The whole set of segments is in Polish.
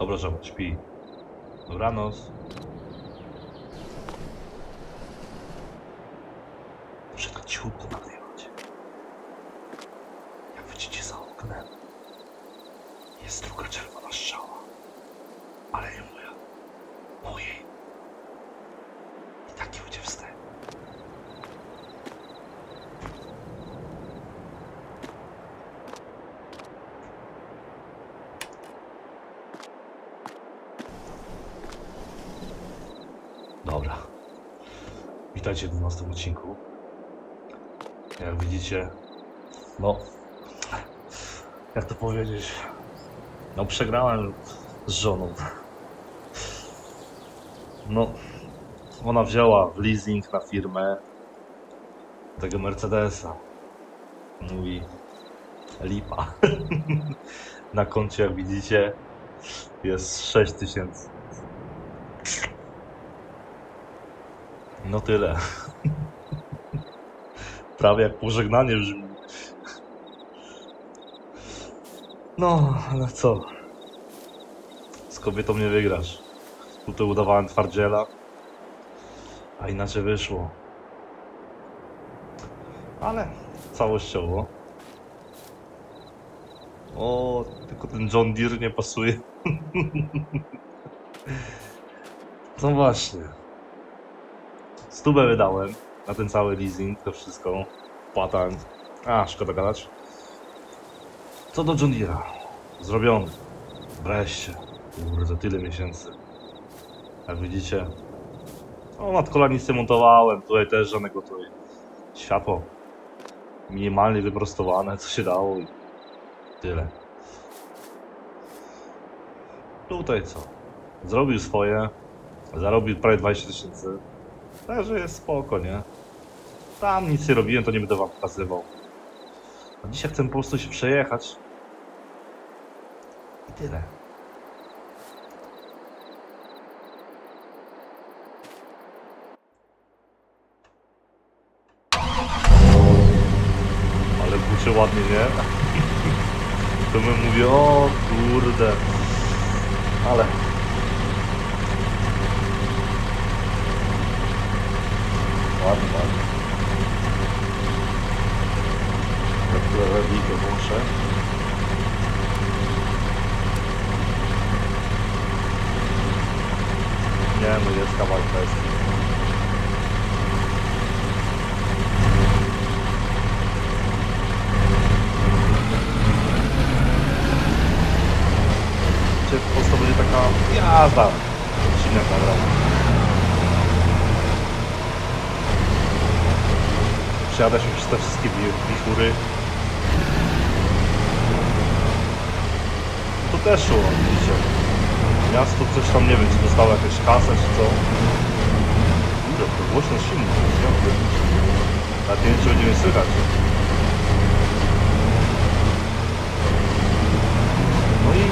Dobra, żaba, śpi. Dobranoc. Muszę tak cichutko nadjechać. Jak widzicie za oknem, jest druga czerwona strzała. Ale nie moja. Mojej. I taki będzie wstęp. Dobra. Witajcie w 12 odcinku. Jak widzicie, no, jak to powiedzieć, no przegrałem z żoną. No, ona wzięła w leasing na firmę tego Mercedesa. Mówi, lipa. na koncie, jak widzicie, jest 6 No tyle. Prawie jak pożegnanie brzmi. No, ale co? Z kobietą nie wygrasz. Tutaj udawałem twardziela, a inaczej wyszło. Ale całościowo. O, tylko ten John Deere nie pasuje. No właśnie. Stówę wydałem na ten cały leasing, to wszystko. Płata. A, szkoda gadać. Co do John Deere'a. Zrobiony. Wreszcie. Kurde, tyle miesięcy. Jak widzicie. O, nad kola nic nie montowałem. Tutaj też żadnego tutaj. Światło. Minimalnie wyprostowane, co się dało i tyle. Tutaj co? Zrobił swoje. Zarobił prawie 20 tysięcy. Także jest spoko, nie? Tam nic nie robiłem, to nie będę wam pokazywał. A dzisiaj chcę po prostu się przejechać. I tyle. Ale bucie ładnie, nie? To bym mówię, o kurde. Ale ładnie, ładnie. Jak rewikę włączę. Nie, no jest kawałek kwestii. Cię po prostu będzie taka jazda. Odcinek naprawdę. Przejada się przez te wszystkie wi- wichury. To też szło. Miasto coś tam, nie wiem, czy dostało jakąś kasę, czy co. Kurde, to głośno silnie, nie Nawet nie wiem, czy będziemy słychać. No i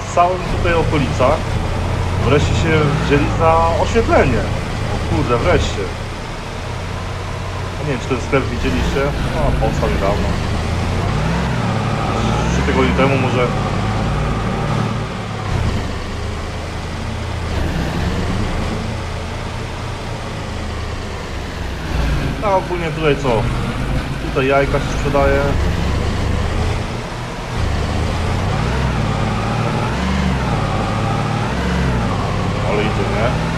w całym tutaj okolicach wreszcie się wzięli za oświetlenie. O kurde, wreszcie. Nie wiem, czy ten sklep widzieliście? No, powstał niedawno. Trzy tygodnie temu może... No ogólnie tutaj co? Tutaj jajka się sprzedaje. Ale idzie, nie?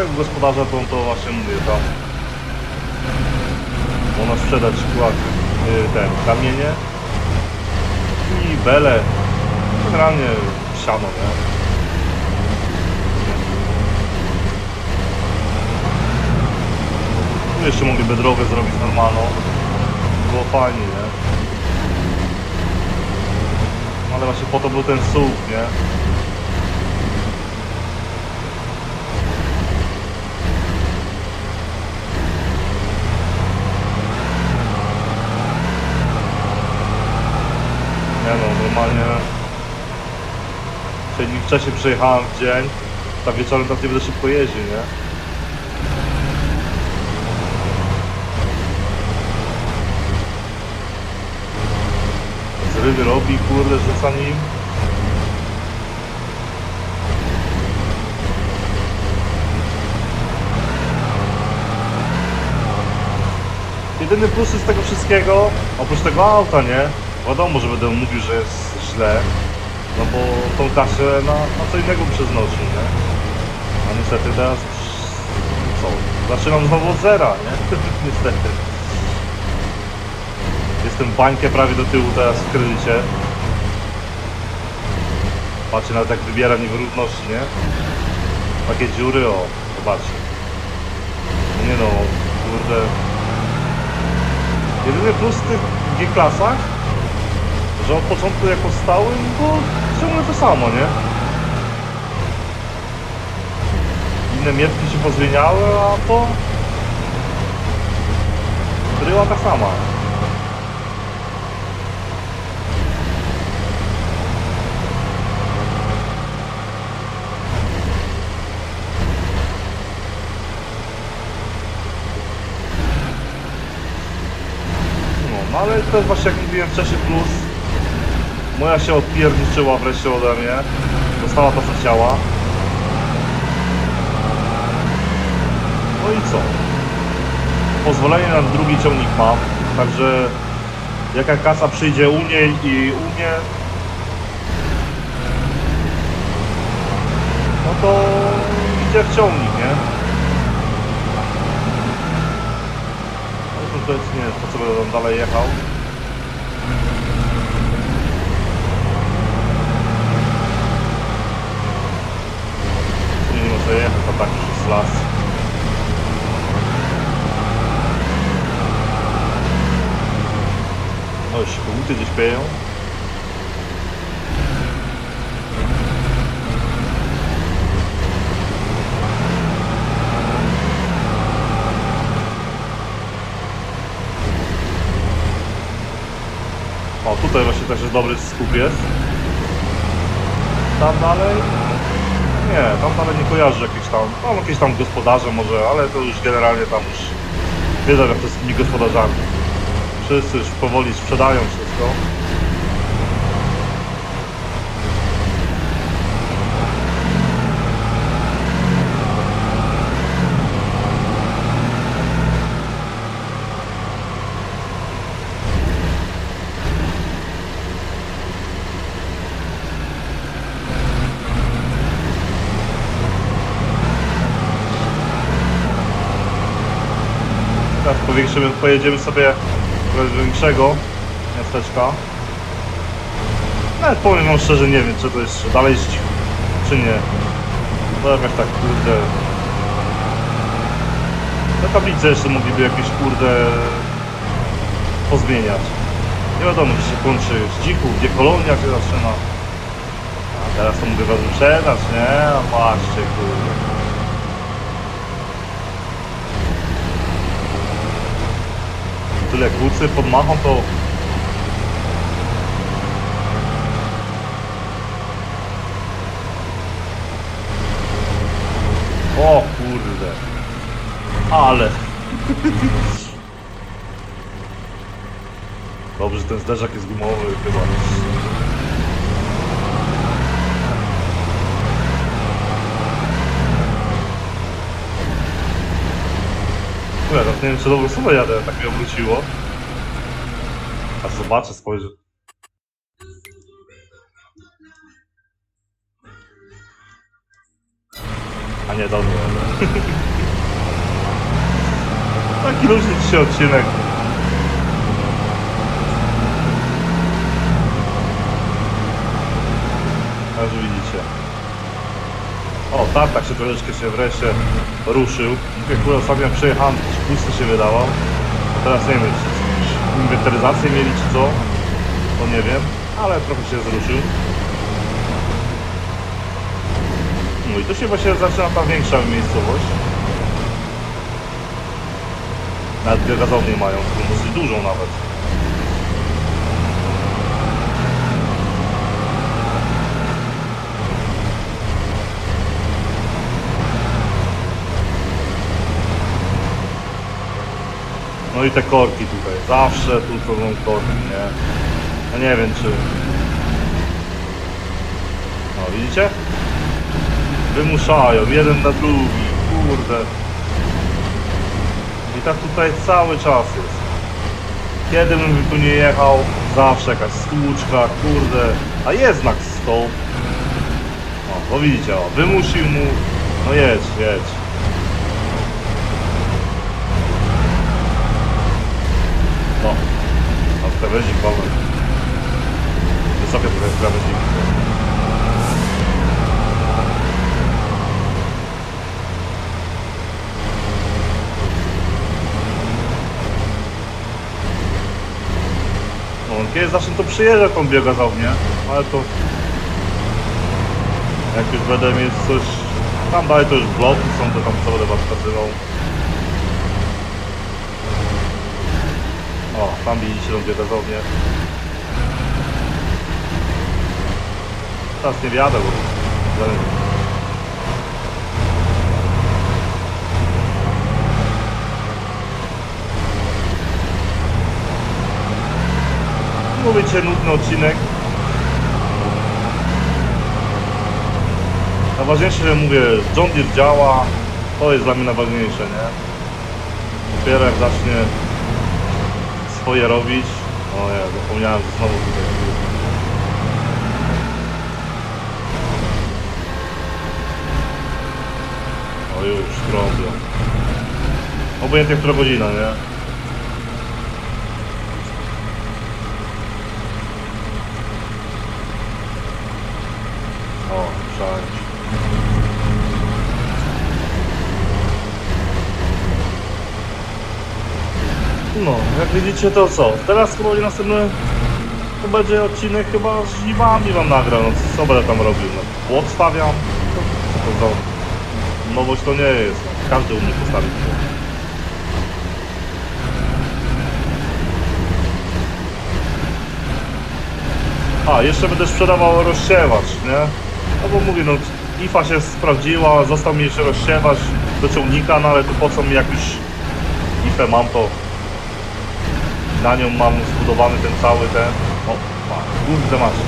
Tego gospodarza to, to właśnie mówię, tam można sprzedać skład, y, ten, kamienie i bele, generalnie siano, nie? Tu jeszcze mogliby drogę zrobić normalną, było fajnie, nie? No Ale właśnie po to był ten nie? Nie wcześniej przyjechałem w dzień, ta wieczorem tam nie będę szybko jeździł, nie? przerwy robi, kurde, rzuca nim. Jedyny plus z tego wszystkiego, oprócz tego auta, nie? Wiadomo, że będę mówił, że jest źle, no bo tą kasę na, na co innego przeznosił, nie? A niestety teraz co? Zaczynam znowu od zera, nie? niestety. Jestem bańkę prawie do tyłu teraz w kredycie. Patrzcie nawet jak wybiera nierówności, nie? Takie dziury, o, zobaczcie. No Nie no, kurde. Jedyny plus w tych G-klasach, że od początku jako stałym, bo ciągle to samo, nie? Inne mietki się pozmieniały, a to... Bryła ta sama. No, no ale to jest właśnie jak mówiłem wcześniej plus. Moja się odpierniczyła wreszcie ode mnie. Dostała to co chciała. No i co? Pozwolenie na drugi ciągnik mam, także jaka kasa przyjdzie u niej i u mnie, no to idzie w ciągnik, nie? No to jest nie, po co będę tam dalej jechał. Nie muszę jechać, a tak jest las. O, koguty gdzieś pieją. O, tutaj właśnie też jest dobry skup jest. Tam dalej? Nie, tam dalej nie kojarzę jakieś tam, tam jakieś tam gospodarze może, ale to już generalnie tam już wiedzą jak to z tymi gospodarzami. Wszyscy już powoli sprzedają wszystko. Teraz powiększymy, pojedziemy sobie do większego miasteczka. Nawet powiem wam szczerze, nie wiem, czy to jest dalej czy nie. To jakaś tak, kurde... Te tablice jeszcze mogliby jakieś, kurde... pozmieniać. Nie wiadomo, gdzie się kończy Zdzichu, gdzie kolonia się zaczyna. A teraz to mówię was wyprzedać, nie? A patrzcie, kurde. Tyle kłócy pod machą, to... O kurde. Ale... Dobrze, ten zderzak jest gumowy chyba. Kurde, teraz nie wiem, czy dobrą sumę jadę, tak mnie obróciło. Aż zobaczę, spojrzę. A nie, jadę. Taki luźny dzisiaj odcinek. Aż widzicie. O, tartak się troszeczkę się wreszcie ruszył. Jak ostatnio przejechałem, pusty się wydawał. Teraz nie wiem, inwentaryzację mieli czy co, to nie wiem, ale trochę się zruszył. No i tu się właśnie zaczyna ta większa miejscowość. Nawet dwie gazownie mają, dosyć dużą nawet. No i te korki tutaj, zawsze tu są korki, nie? No nie wiem czy... O, widzicie? Wymuszają, jeden na drugi, kurde. I tak tutaj cały czas jest. Kiedy bym tu nie jechał, zawsze jakaś stłuczka, kurde. A jest znak stop. O, bo widzicie, o, wymusił mu. No jedź, jedź. A krawędzik mamy. Wysokie trochę krawędziki. No, kiedy zacznie to przyjeżdżać tą biogazownię, ale to... Jak już będę mieć coś... Tam dalej to już bloki są, to tam co będę was pokazywał. O, tam widzicie tą biogazownię. Teraz nie wiadę, bo... Mówię cię, nudny odcinek. Najważniejsze, że mówię, John Deere działa, to jest dla mnie najważniejsze, nie? Dopiero jak zacznie swoje robić, o ja zapomniałem, że znowu tutaj O już, trąbią. Obojętnie która godzina, nie? O, szaleństwo. No, jak widzicie to co? Teraz chyba będzie następny to będzie odcinek chyba z żniwami wam nagram, no co będę tam robił? No, płot stawiam? Co to za nowość to nie jest, każdy umie postawić. A, jeszcze będę sprzedawał rozsiewacz, nie? No bo mówię, no IFA się sprawdziła, został mi jeszcze rozsiewacz do ciągnika, no ale to po co mi jak już mam, to na nią mam zbudowany ten cały ten... O, kurde masz.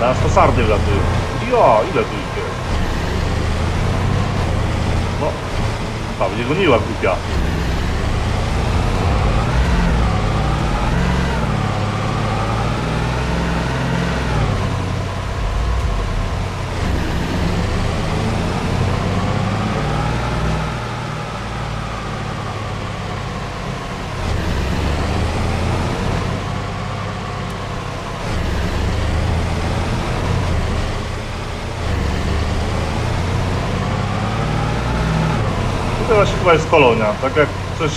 Teraz to sardy wlatują. Ja, ile tu ich jest? No, tam nie goniła głupia. To właśnie chyba jest kolonia, tak jak coś...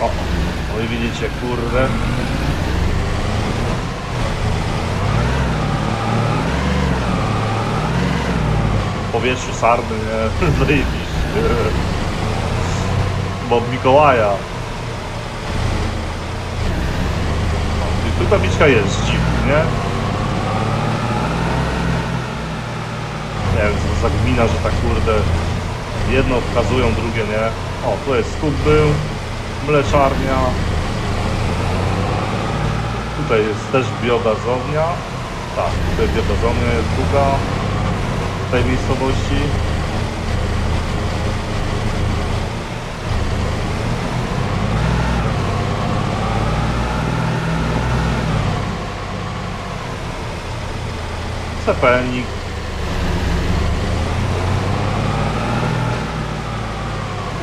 O, no i widzicie, kurde. W powietrzu sarny, nie? Zajebiście. Bo od Mikołaja. I tu tabliczka jest, dziwnie, nie? Nie wiem, że tak kurde jedno wskazują, drugie nie. O, tu jest skup był, mleczarnia. Tutaj jest też biogazownia. Tak, tutaj biogazownia jest druga w tej miejscowości. Cepelnik.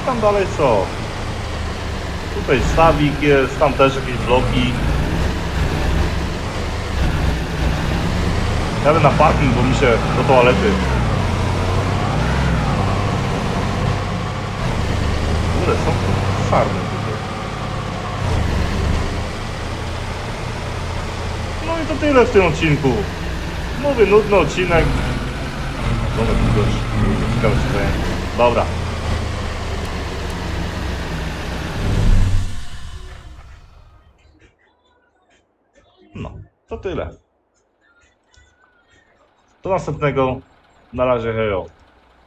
Tam dalej co? Tutaj stawik jest, tam też jakieś bloki. Jadę na parking, bo mi się do toalety. Kurde, są sarny tutaj. No i to tyle w tym odcinku. Mówię, nudny odcinek. Domek też. Ciekawe się. Dobra. Tyle. Do następnego. Na razie, hejo.